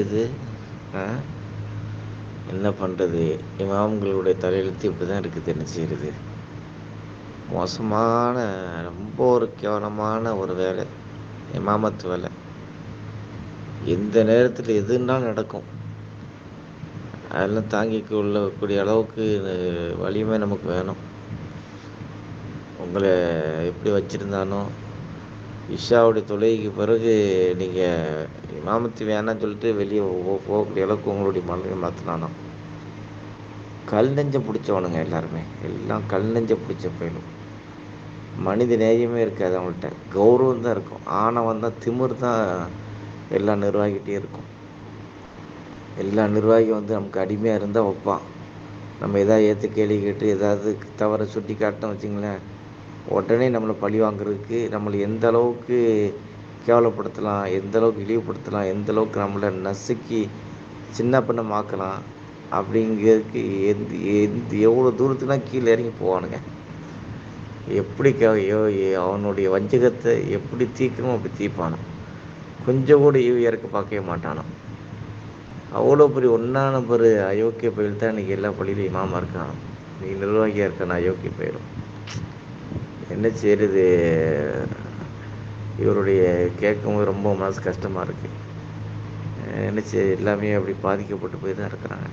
இது? என்ன பண்ணுறது இமாம்களுடைய தலையெழுத்து இப்படி தான் இருக்குது. என்ன செய்கிறது மோசமான ரொம்ப ஒரு கேவலமான ஒரு வேலை. இமாமத்து வேலை. எந்த நேரத்தில் எதுனா நடக்கும்? அதெல்லாம் தாங்கிக்க உள்ளக்கூடிய அளவுக்கு வலிமை நமக்கு வேணும். உங்களை எப்படி வச்சுருந்தானோ இஷாவுடைய தொழுகைக்கு பிறகு நீங்கள் இமாமத்து வேணாம்னு சொல்லிட்டு வெளியே போகக்கூடிய அளவுக்கு உங்களுடைய மனதை மாற்றினானோ கல் நெஞ்ச பிடிச்சவனுங்க எல்லாருமே. எல்லாம் கல் நெஞ்ச பிடிச்ச போயிடும் மனித நேயமே இருக்காது அவங்கள்ட்ட. கௌரவம் தான் இருக்கும். ஆணவம் தான் திமிர் தான் எல்லா நிர்வாகிகிட்டே இருக்கும். எல்லா நிர்வாகி வந்து நமக்கு அடிமையாக இருந்தால் வைப்பான். நம்ம எதாவது ஏற்று கேள்வி கேட்டு ஏதாவது தவறை சுட்டி காட்டினோம் வச்சிங்களேன். உடனே நம்மளை பழி வாங்குறதுக்கு நம்மளை எந்த அளவுக்கு கேவலப்படுத்தலாம் எந்த அளவுக்கு இழிவுபடுத்தலாம் எந்த அளவுக்கு நம்மளை நசுக்கி சின்ன பண்ணமாக்கலாம் அப்படிங்கிறதுக்கு எந்த எந்த எவ்வளோ தூரத்துக்குலாம் கீழே இறங்கி போவானுங்க. எப்படி க அவனுடைய வஞ்சகத்தை எப்படி தீர்க்கணும் அப்படி தீர்ப்பானோ கொஞ்சம் கூட ஈவு இறக்க பார்க்கவே மாட்டானோ அவ்வளோ பெரிய ஒன்றான பெரு அயோக்கிய பயில் தான் இன்றைக்கி எல்லா பள்ளியிலையும் இமாமா இருக்கான். நீ நிர்வாகியாக இருக்கான அயோக்கிய பயிலும். என்ன செய்கிறது இவருடைய கேட்கும்போது ரொம்ப மனசு கஷ்டமாக இருக்குது என்ன செய்ய எல்லாமே அப்படி பாதிக்கப்பட்டு போய் தான் இருக்கிறாங்க.